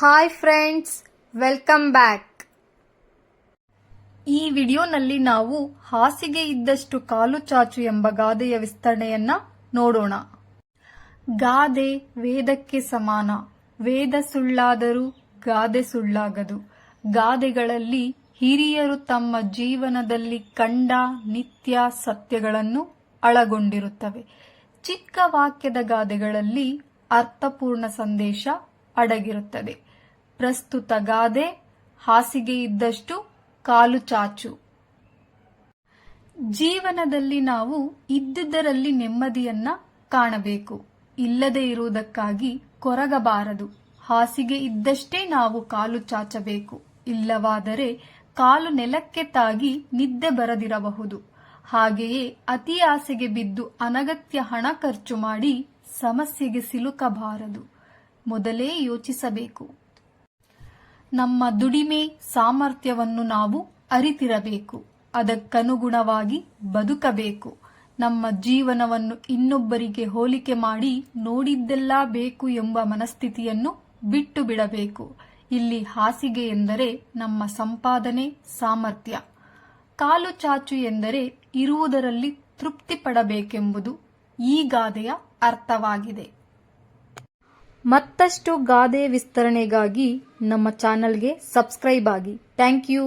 Hi friends welcome back ಈ ವಿಡಿಯೋನಲ್ಲಿ ನಾವು ಹಾಸಿಗೆ ಇದ್ದಷ್ಟು ಕಾಲು ಚಾಚು ಎಂಬ ಗಾದೆಯ ವಿಸ್ತರಣೆಯನ್ನ ನೋಡೋಣ. ಗಾದೆ ವೇದಕ್ಕೆ ಸಮಾನ. ವೇದ ಸುಳ್ಳಾದರೂ ಗಾದೆ ಸುಳ್ಳಾಗದು. ಗಾದೆಗಳಲ್ಲಿ ಹಿರಿಯರು ತಮ್ಮ ಜೀವನದಲ್ಲಿ ಕಂಡ ನಿತ್ಯ ಸತ್ಯಗಳನ್ನು ಅಳಗೊಂಡಿರುತ್ತವೆ. ಚಿಕ್ಕ ವಾಕ್ಯದ ಗಾದೆಗಳಲ್ಲಿ ಅರ್ಥಪೂರ್ಣ ಸಂದೇಶ ಅಡಗಿರುತ್ತದೆ. ಪ್ರಸ್ತುತ ಗಾದೆ ಹಾಸಿಗೆ ಇದ್ದಷ್ಟು ಕಾಲು ಚಾಚು. ಜೀವನದಲ್ಲಿ ನಾವು ಇದ್ದುದರಲ್ಲಿ ನೆಮ್ಮದಿಯನ್ನ ಕಾಣಬೇಕು. ಇಲ್ಲದೆ ಇರುವುದಕ್ಕಾಗಿ ಕೊರಗಬಾರದು. ಹಾಸಿಗೆ ಇದ್ದಷ್ಟೇ ನಾವು ಕಾಲು ಚಾಚಬೇಕು. ಇಲ್ಲವಾದರೆ ಕಾಲು ನೆಲಕ್ಕೆ ತಾಗಿ ನಿದ್ದೆ ಬರದಿರಬಹುದು. ಹಾಗೆಯೇ ಅತಿ ಆಸೆಗೆ ಬಿದ್ದು ಅನಗತ್ಯ ಹಣ ಖರ್ಚು ಮಾಡಿ ಸಮಸ್ಯೆಗೆ ಸಿಲುಕಬಾರದು. ಮೊದಲೇ ಯೋಚಿಸಬೇಕು. ನಮ್ಮ ದುಡಿಮೆ ಸಾಮರ್ಥ್ಯವನ್ನು ನಾವು ಅರಿತಿರಬೇಕು. ಅದಕ್ಕನುಗುಣವಾಗಿ ಬದುಕಬೇಕು. ನಮ್ಮ ಜೀವನವನ್ನು ಇನ್ನೊಬ್ಬರಿಗೆ ಹೋಲಿಕೆ ಮಾಡಿ ನೋಡಿದ್ದೆಲ್ಲ ಬೇಕು ಎಂಬ ಮನಸ್ಥಿತಿಯನ್ನು ಬಿಟ್ಟು ಬಿಡಬೇಕು. ಇಲ್ಲಿ ಹಾಸಿಗೆ ಎಂದರೆ ನಮ್ಮ ಸಂಪಾದನೆ ಸಾಮರ್ಥ್ಯ. ಕಾಲು ಚಾಚು ಎಂದರೆ ಇರುವುದರಲ್ಲಿ ತೃಪ್ತಿ ಪಡಬೇಕೆಂಬುದು ಈ ಗಾದೆಯ ಅರ್ಥವಾಗಿದೆ. ಮತ್ತಷ್ಟು ಗಾದೆ ವಿಸ್ತರಣೆಗಾಗಿ ನಮ್ಮ ಚಾನಲ್ಗೆ ಸಬ್ಸ್ಕ್ರೈಬ್ ಆಗಿ. Thank you.